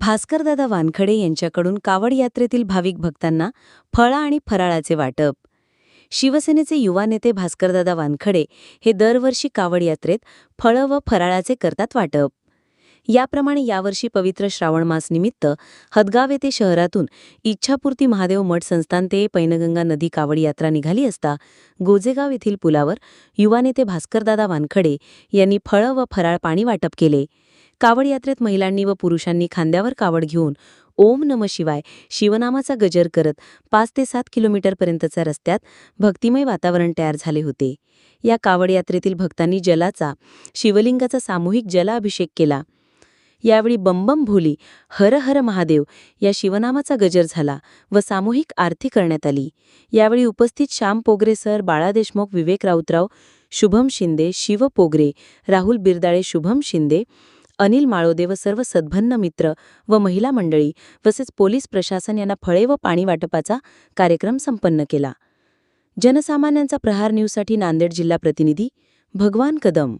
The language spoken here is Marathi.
भास्करदादा वानखडे यांच्याकडून कावड यात्रेतील भाविक भक्तांना फळं आणि फराळाचे वाटप. शिवसेनेचे युवा नेते भास्करदादा वानखडे हे दरवर्षी कावड यात्रेत फळं व फराळाचे करतात वाटप. याप्रमाणे यावर्षी पवित्र श्रावण मास निमित्त हदगाव येथे शहरातून इच्छापूर्ती महादेव मठ संस्थान ते पैनगंगा नदी कावड यात्रा निघाली असता गोजेगाव येथील पुलावर युवा नेते भास्करदादा वानखडे यांनी फळं व फराळ पाणी वाटप केले. कावड यात्रेत महिलांनी व पुरुषांनी खांद्यावर कावड घेऊन ओम नम शिवाय शिवनामाचा गजर करत पाच ते सात किलोमीटरपर्यंतच्या रस्त्यात भक्तिमय वातावरण तयार झाले होते. या कावड यात्रेतील भक्तांनी जलाचा शिवलिंगाचा सामूहिक जलाभिषेक केला. यावेळी बंबम भोली हर हर महादेव या शिवनामाचा गजर झाला व सामूहिक आरती करण्यात आली. यावेळी उपस्थित श्याम पोगरे सर बाळा देशमुख विवेक राऊतराव शुभम शिंदे शिव पोगरे राहुल बिरदाळे शुभम शिंदे अनिल माळोदे व सर्व सद्भन्न मित्र व महिला मंडळी तसेच पोलीस प्रशासन यांना फळे व पाणी वाटपाचा कार्यक्रम संपन्न केला. जनसामान्यांचा प्रहार न्यूजसाठी नांदेड जिल्हा प्रतिनिधी भगवान कदम.